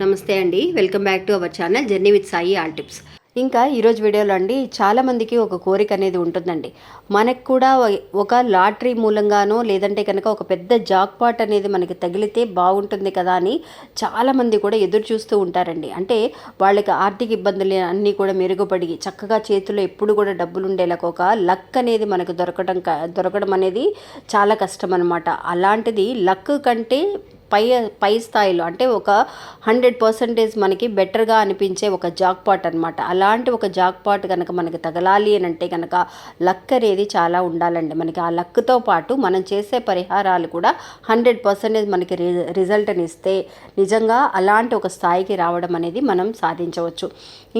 నమస్తే అండి. Welcome back to our channel journey with Sai all tips. ఇంకా ఈరోజు వీడియోలో అండి చాలామందికి ఒక కోరిక అనేది ఉంటుందండి. మనకు కూడా ఒక లాటరీ మూలంగానో లేదంటే కనుక ఒక పెద్ద జాక్పాట్ అనేది మనకి తగిలితే బాగుంటుంది కదా అని చాలామంది కూడా ఎదురు చూస్తూ ఉంటారండి. అంటే వాళ్ళకి ఆర్థిక ఇబ్బందులు అన్నీ కూడా మెరుగుపడి చక్కగా చేతిలో ఎప్పుడు కూడా డబ్బులు ఉండేలాగా ఒక లక్ అనేది మనకు దొరకడం దొరకడం అనేది చాలా కష్టం అనమాట అలాంటిది లక్ కంటే పై పై స్థాయిలో అంటే ఒక హండ్రెడ్ పర్సెంటేజ్ మనకి బెటర్గా అనిపించే ఒక జాక్పాట్ అనమాట అలాంటి ఒక జాక్పాట్ కనుక మనకి తగలాలి అని అంటే కనుక లక్ అనేది చాలా ఉండాలండి. మనకి ఆ లక్తో పాటు మనం చేసే పరిహారాలు కూడా హండ్రెడ్ పర్సెంటేజ్ మనకి రి రిజల్ట్ని ఇస్తే నిజంగా అలాంటి ఒక స్థాయికి రావడం అనేది మనం సాధించవచ్చు.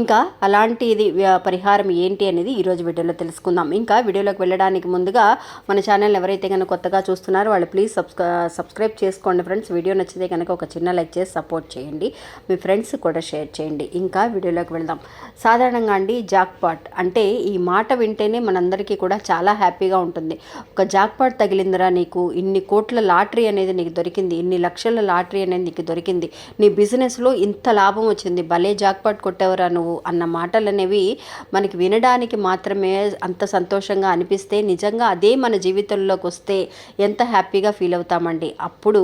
ఇంకా అలాంటిది పరిహారం ఏంటి అనేది ఈరోజు వీడియోలో తెలుసుకుందాం. ఇంకా వీడియోలోకి వెళ్ళడానికి ముందుగా మన ఛానల్ ఎవరైతే కనుక కొత్తగా చూస్తున్నారో వాళ్ళు ప్లీజ్ సబ్స్క్రై సబ్స్క్రైబ్ చేసుకోండి ఫ్రెండ్స్. వీడియో నచ్చితే కనుక ఒక చిన్న లైక్ చేసి సపోర్ట్ చేయండి. మీ ఫ్రెండ్స్ కూడా షేర్ చేయండి. ఇంకా వీడియోలోకి వెళ్దాం. సాధారణంగా అండి జాక్పాట్ అంటే ఈ మాట వింటేనే మనందరికీ కూడా చాలా హ్యాపీగా ఉంటుంది. ఒక జాక్పాట్ తగిలిందిరా నీకు? ఇన్ని కోట్ల లాటరీ అనేది నీకు దొరికింది. ఇన్ని లక్షల లాటరీ అనేది నీకు దొరికింది. నీ బిజినెస్లో ఇంత లాభం వచ్చింది. భలే జాక్పాట్ కొట్టేవరా నువ్వు అన్న మాటలు అనేవి మనకి వినడానికి మాత్రమే అంత సంతోషంగా అనిపిస్తే నిజంగా అదే మన జీవితంలోకి వస్తే ఎంత హ్యాపీగా ఫీల్ అవుతామండి. అప్పుడు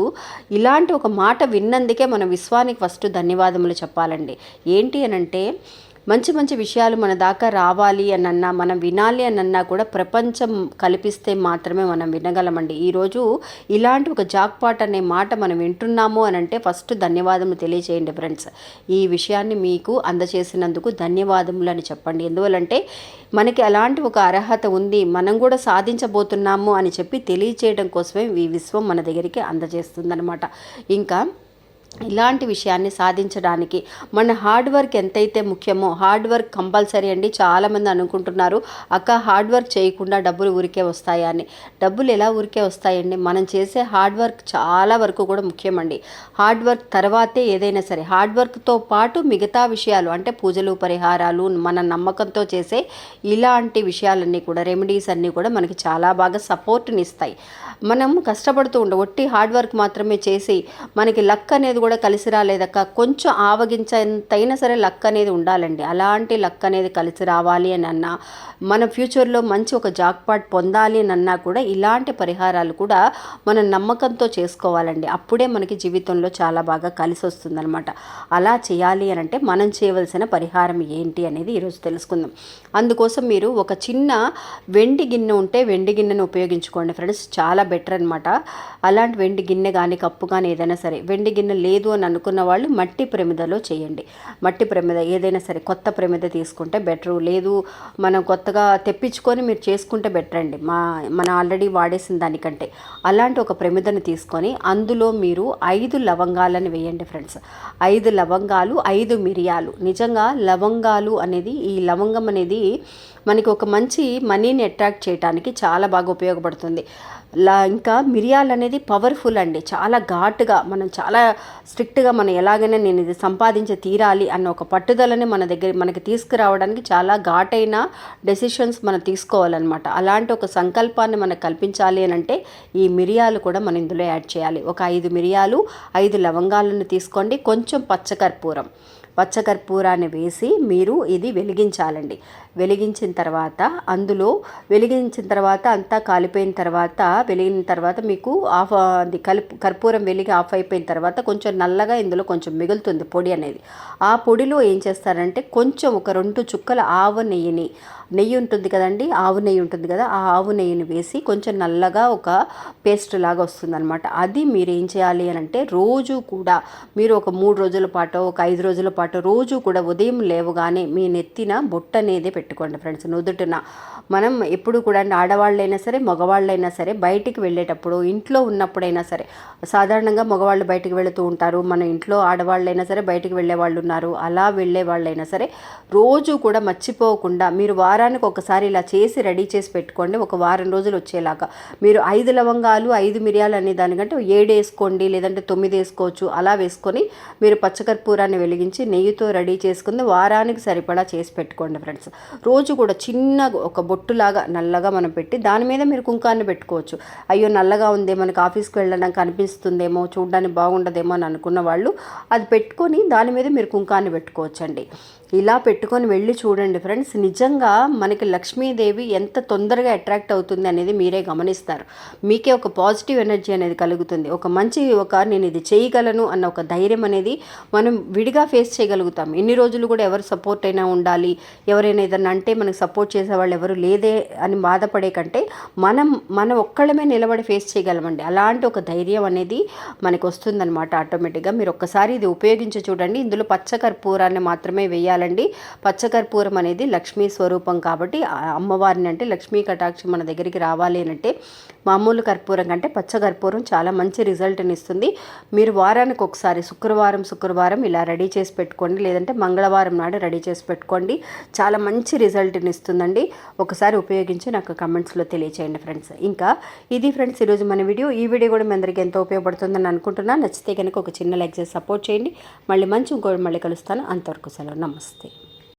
ఇలాంటి ఒక మాట విన్నందుకే మన విశ్వానికి ఫస్ట్ ధన్యవాదములు చెప్పాలండి. ఏంటి అనంటే మంచి మంచి విషయాలు మన దాకా రావాలి అనన్నా మనం వినాలి అనన్నా కూడా ప్రపంచం కల్పిస్తే మాత్రమే మనం వినగలమండి. ఈరోజు ఇలాంటి ఒక జాక్పాట్ అనే మాట మనం వింటున్నాము అని అంటే ఫస్ట్ ధన్యవాదములు తెలియజేయండి ఫ్రెండ్స్. ఈ విషయాన్ని మీకు అందచేసినందుకు ధన్యవాదములు అని చెప్పండి. ఎందువల్లంటే మనకి అలాంటి ఒక అర్హత ఉంది మనం కూడా సాధించబోతున్నాము అని చెప్పి తెలియచేయడం కోసమే ఈ విశ్వం మన దగ్గరికి అందజేస్తుందనమాట ఇంకా ఇలాంటి విషయాన్ని సాధించడానికి మన హార్డ్ వర్క్ ఎంతైతే ముఖ్యమో హార్డ్ వర్క్ కంపల్సరీ అండి. చాలామంది అనుకుంటున్నారు అక్క హార్డ్ వర్క్ చేయకుండా డబ్బులు ఊరికే వస్తాయా? అని. డబ్బులు ఎలా ఊరికే వస్తాయండి? మనం చేసే హార్డ్ వర్క్ చాలా వరకు కూడా ముఖ్యమండి. హార్డ్ వర్క్ తర్వాతే ఏదైనా సరే హార్డ్ వర్క్తో పాటు మిగతా విషయాలు అంటే పూజలు పరిహారాలు మన నమ్మకంతో చేసే ఇలాంటి విషయాలన్నీ కూడా రెమెడీస్ అన్నీ కూడా మనకి చాలా బాగా సపోర్ట్ని ఇస్తాయి మనం కష్టపడుతూ ఉండ ఒట్టి హార్డ్ వర్క్ మాత్రమే చేసి మనకి లక్ అనేది కూడా కలిసి రాలేదక్క. కొంచెం ఆవగించంతైనా సరే లక్ అనేది ఉండాలండి. అలాంటి లక్ అనేది కలిసి రావాలి అని అన్నా మన ఫ్యూచర్లో మంచి ఒక జాక్పాట్ పొందాలి అని అన్నా కూడా ఇలాంటి పరిహారాలు కూడా మనం నమ్మకంతో చేసుకోవాలండి. అప్పుడే మనకి జీవితంలో చాలా బాగా కలిసి వస్తుందన్నమాట. అలా చేయాలి అని అంటే మనం చేయవలసిన పరిహారం ఏంటి అనేది ఈరోజు తెలుసుకుందాం. అందుకోసం మీరు ఒక చిన్న వెండి గిన్నె ఉంటే వెండి గిన్నెను ఉపయోగించుకోండి ఫ్రెండ్స్. చాలా బెటర్ అనమాట అలాంటి వెండి గిన్నె కానీ కప్పు కానీ ఏదైనా సరే వెండి గిన్నె లేదు అని అనుకున్న వాళ్ళు మట్టి ప్రమిదలో చేయండి. మట్టి ప్రమిద ఏదైనా సరే కొత్త ప్రమిద తీసుకుంటే బెటరు. లేదు మనం కొత్తగా తెప్పించుకొని మీరు చేసుకుంటే బెటర్ అండి. మా మనం ఆల్రెడీ వాడేసిన దానికంటే. అలాంటి ఒక ప్రమిదను తీసుకొని అందులో మీరు ఐదు లవంగాలను వేయండి ఫ్రెండ్స్. ఐదు లవంగాలు ఐదు మిరియాలు. నిజంగా లవంగాలు అనేది ఈ లవంగం అనేది మనకి ఒక మంచి మనీని అట్రాక్ట్ చేయడానికి చాలా బాగా ఉపయోగపడుతుంది. లా ఇంకా మిరియాలు అనేది పవర్ఫుల్ అండి. చాలా ఘాటుగా మనం చాలా స్ట్రిక్ట్గా మనం ఎలాగైనా నేను ఇది సంపాదించి తీరాలి అన్న ఒక పట్టుదలని మన దగ్గర మనకి తీసుకురావడానికి చాలా ఘాటైన డెసిషన్స్ మనం తీసుకోవాలన్నమాట. అలాంటి ఒక సంకల్పాన్ని మనకు కల్పించాలి అని అంటే ఈ మిరియాలు కూడా మనం ఇందులో యాడ్ చేయాలి. ఒక ఐదు మిరియాలు ఐదు లవంగాలను తీసుకోండి. కొంచెం పచ్చకర్పూరం పచ్చకర్పూరాన్ని వేసి మీరు ఇది వెలిగించాలండి. వెలిగించిన తర్వాత అందులో వెలిగించిన తర్వాత అంతా కాలిపోయిన తర్వాత వెలిగిన తర్వాత మీకు ఆఫ్ అది కలిపి కర్పూరం వెలిగి ఆఫ్ అయిపోయిన తర్వాత కొంచెం నల్లగా ఇందులో కొంచెం మిగులుతుంది పొడి అనేది. ఆ పొడిలో ఏం చేస్తారంటే కొంచెం ఒక రెండు చుక్కల ఆవు నెయ్యిని నెయ్యి ఉంటుంది కదండి ఆవు నెయ్యి ఉంటుంది కదా ఆ ఆవు నెయ్యిని వేసి కొంచెం నల్లగా ఒక పేస్ట్ లాగా వస్తుందన్నమాట. అది మీరు ఏం చేయాలి అని అంటే రోజు కూడా మీరు ఒక మూడు రోజుల పాటు ఒక ఐదు రోజుల పాటు రోజు కూడా ఉదయం లేవగానే మీ నెత్తిన బొట్టు అనేది పెట్టుకోండి ఫ్రెండ్స్ నుదుటిన. మనం ఎప్పుడు కూడా ఆడవాళ్ళైనా సరే మగవాళ్ళైనా సరే బయటికి వెళ్ళేటప్పుడు ఇంట్లో ఉన్నప్పుడైనా సరే సాధారణంగా మగవాళ్ళు బయటికి వెళుతూ ఉంటారు మన ఇంట్లో ఆడవాళ్ళైనా సరే బయటికి వెళ్ళే వాళ్ళు ఉన్నారు అలా వెళ్ళే వాళ్ళైనా సరే రోజు కూడా మర్చిపోకుండా మీరు వారానికి ఒకసారి ఇలా చేసి రెడీ చేసి పెట్టుకోండి ఒక వారం రోజులు వచ్చేలాగా. మీరు ఐదు లవంగాలు ఐదు మిరియాలు అనే దానికంటే ఏడు వేసుకోండి లేదంటే తొమ్మిది వేసుకోవచ్చు అలా వేసుకొని మీరు పచ్చకర్పూరాన్ని వెలిగించి నెయ్యితో రెడీ చేసుకుంది. వారానికి సరిపడా చేసి పెట్టుకోండి ఫ్రెండ్స్. రోజు కూడా చిన్న ఒక బొట్టులాగా నల్లగా మనం పెట్టి దాని మీద మీరు కుంకాన్ని పెట్టుకోవచ్చు. అయ్యో నల్లగా ఉంది మనకి ఆఫీస్కి వెళ్ళడానికి అనిపిస్తుందేమో చూడడానికి బాగుండదేమో అని అనుకున్న వాళ్ళు అది పెట్టుకొని దాని మీద మీరు కుంకాన్ని పెట్టుకోవచ్చండి. ఇలా పెట్టుకొని వెళ్ళి చూడండి ఫ్రెండ్స్. నిజంగా మనకి లక్ష్మీదేవి ఎంత తొందరగా అట్రాక్ట్ అవుతుంది అనేది మీరే గమనిస్తారు. మీకే ఒక పాజిటివ్ ఎనర్జీ అనేది కలుగుతుంది. ఒక మంచి ఒక నేను ఇది చేయగలను అన్న ఒక ధైర్యం అనేది మనం విడిగా ఫేస్ చేయగలుగుతాం. ఎన్ని రోజులు కూడా ఎవరు సపోర్ట్ అయినా ఉండాలి. ఎవరైనా ఏదైనా అంటే మనకు సపోర్ట్ చేసే వాళ్ళు ఎవరు లేదే అని బాధపడే కంటే మనం మనం ఒక్కళ్ళమే నిలబడి ఫేస్ చేయగలమండి. అలాంటి ఒక ధైర్యం అనేది మనకు వస్తుందన్నమాట ఆటోమేటిక్గా. మీరు ఒక్కసారి ఇది ఉపయోగించి చూడండి. ఇందులో పచ్చ కర్పూరాన్ని మాత్రమే వేయాలి. చేయాలండి. పచ్చకర్పూరం అనేది లక్ష్మీ స్వరూపం కాబట్టి అమ్మవారిని అంటే లక్ష్మీ కటాక్షం మన దగ్గరికి రావాలి అంటే మామూలు కర్పూరం కంటే పచ్చకర్పూరం చాలా మంచి రిజల్ట్ని ఇస్తుంది. మీరు వారానికి ఒకసారి శుక్రవారం శుక్రవారం ఇలా రెడీ చేసి పెట్టుకోండి. లేదంటే మంగళవారం నాడు రెడీ చేసి పెట్టుకోండి. చాలా మంచి రిజల్ట్ని ఇస్తుందండి. ఒకసారి ఉపయోగించి నాకు కమెంట్స్లో తెలియచేయండి ఫ్రెండ్స్. ఇంకా ఇది ఫ్రెండ్స్ ఈరోజు మన వీడియో. ఈ వీడియో కూడా మీ అందరికీ ఎంతో ఉపయోగపడుతుందని అనుకుంటున్నాను. నచ్చితే కనుక ఒక చిన్న లైక్ చేసి సపోర్ట్ చేయండి. మళ్ళీ మంచి ఇంకోటి మళ్ళీ కలుస్తాను. అంతవరకు సెలవు. నమస్తే. Namastê.